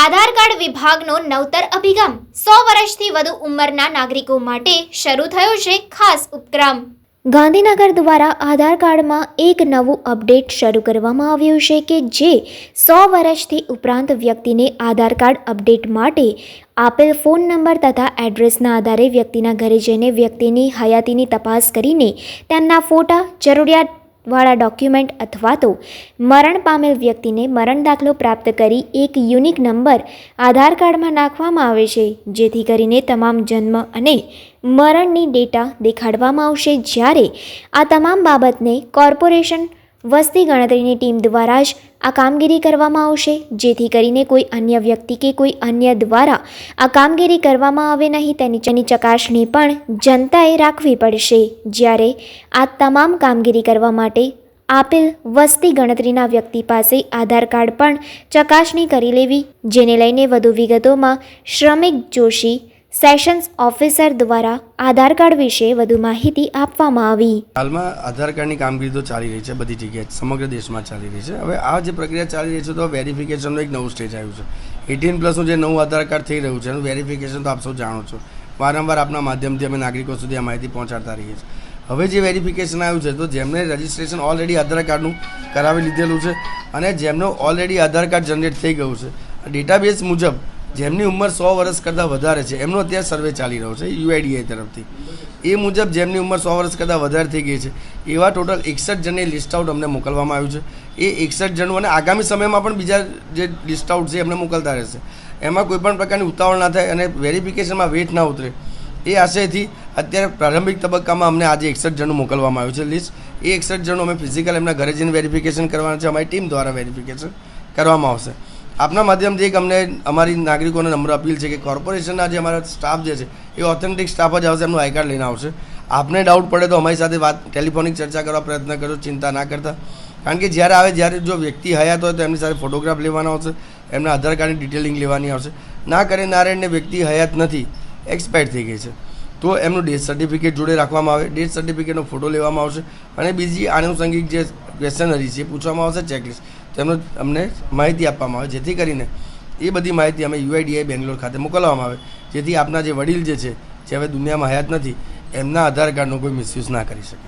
આધાર card વિભાગનો નવતર અભિગમ. સો વર્ષથી વધુ ઉંમરના નાગરિકો માટે શરૂ થયો છે ખાસ ઉપક્રમ. ગાંધીનગર દ્વારા આધાર કાર્ડમાં એક નવું અપડેટ શરૂ કરવામાં આવ્યું છે કે જે સો વર્ષથી ઉપરાંત વ્યક્તિને આધાર કાર્ડ અપડેટ માટે આપેલ ફોન નંબર તથા એડ્રેસના આધારે વ્યક્તિના ઘરે જઈને વ્યક્તિની હયાતીની તપાસ કરીને તેમના ફોટા, જરૂરિયાત વાળા ડોક્યુમેન્ટ અથવા તો મરણ પામેલ વ્યક્તિને મરણ દાખલો પ્રાપ્ત કરી એક યુનિક નંબર આધાર કાર્ડમાં નાખવામાં આવે છે. જેથી કરીને તમામ જન્મ અને મરણની ડેટા દેખાડવામાં આવશે જ્યારે આ તમામ બાબતને કોર્પોરેશન વસ્તી ગણતરીની ટીમ દ્વારા જ આ કામગીરી કરવામાં આવશે. જેથી કરીને કોઈ અન્ય વ્યક્તિ કે કોઈ અન્ય દ્વારા આ કામગીરી કરવામાં આવે નહીં, તેની તેની ચકાસણી પણ જનતાએ રાખવી પડશે. જ્યારે આ તમામ કામગીરી કરવા માટે આપેલ વસ્તી ગણતરીના વ્યક્તિ પાસે આધાર કાર્ડ પણ ચકાસણી કરી લેવી, જેને લઈને વધુ વિગતોમાં શ્રમિક જોશી સેશન્સ ઓફિસર દ્વારા આધાર કાર્ડ વિશે વધુ માહિતી આપવામાં આવી. હાલમાં આધાર કાર્ડની કામગીરી તો ચાલી રહી છે, બધી જગ્યાએ સમગ્ર દેશમાં ચાલી રહી છે. હવે આ જે પ્રક્રિયા ચાલી રહી છે તો વેરિફિકેશનનું એક નવું સ્ટેજ આવ્યું છે. એટીન પ્લસનું જે નવું આધાર કાર્ડ થઈ રહ્યું છે, એનું વેરિફિકેશન તો આપ સૌ જાણો છો. વારંવાર આપના માધ્યમથી અમે નાગરિકો સુધી આ માહિતી પહોંચાડતા રહીએ છીએ. હવે જે વેરિફિકેશન આવ્યું છે તો જેમને રજિસ્ટ્રેશન ઓલરેડી આધાર કાર્ડનું કરાવી લીધેલું છે અને જેમનું ઓલરેડી આધાર કાર્ડ જનરેટ થઈ ગયું છે ડેટાબેઝ મુજબ જેમની ઉંમર સો વર્ષ કરતાં વધારે છે, એમનો અત્યારે સર્વે ચાલી રહ્યો છે યુઆઈડીઆઈ તરફથી. એ મુજબ જેમની ઉંમર સો વર્ષ કરતાં વધારે થઈ ગઈ છે, એવા ટોટલ એકસઠ જણની લિસ્ટ આઉટ અમને મોકલવામાં આવ્યું છે. એ એકસઠ જણો અને આગામી સમયમાં પણ બીજા જે લિસ્ટ આઉટ છે એમને મોકલતા રહેશે. એમાં કોઈ પણ પ્રકારની ઉતાવળ ના થાય અને વેરિફિકેશનમાં વેટ ના ઉતરે. એ આશયથી અત્યારે પ્રારંભિક તબક્કામાં અમને આજે એકસઠ જણનું મોકલવામાં આવ્યું છે લિસ્ટ એ એકસઠ જણો અમે ફિઝિકલ એમના ઘરે જઈને વેરિફિકેશન કરવાના છે, અમારી ટીમ દ્વારા વેરિફિકેશન કરવામાં આવશે. આપના માધ્યમથી એક અમને અમારી નાગરિકોને નમ્ર અપીલ છે કે કોર્પોરેશનના જે અમારા સ્ટાફ જે છે, એ ઓથેન્ટિક સ્ટાફ જ આવશે, એમનું આઈ કાર્ડ લઈને આવશે. આપને ડાઉટ પડે તો અમારી સાથે વાત ટેલિફોનિક ચર્ચા કરવા પ્રયત્ન કરો, ચિંતા ના કરતા. કારણ કે જ્યારે આવે જ્યારે જો વ્યક્તિ હયાત હોય તો એમની સાથે ફોટોગ્રાફ લેવાનો આવશે, એમના આધાર કાર્ડની ડિટેલિંગ લેવાની આવશે. ના કરે નારાયણને વ્યક્તિ હયાત નથી એક્સપાયર થઈ ગઈ છે. તો એમનું ડેથ સર્ટિફિકેટ જોડે રાખવામાં આવે ડેથ સર્ટિફિકેટનો ફોટો લેવામાં આવશે અને બીજી આનુષંગિક જે ક્વેશ્ચનરી છે પૂછવામાં આવશે ચેકલિસ્ટ તેમનો અમને માહિતી આપવામાં આવે. જેથી કરીને એ બધી માહિતી અમે યુઆઈડીઆઈ બેંગ્લોર ખાતે મોકલવામાં આવે. જેથી આપના જે વડીલ જે છે, જે હવે દુનિયામાં હયાત નથી, એમના આધાર કાર્ડનો કોઈ મિસયુઝ ના કરી શકે.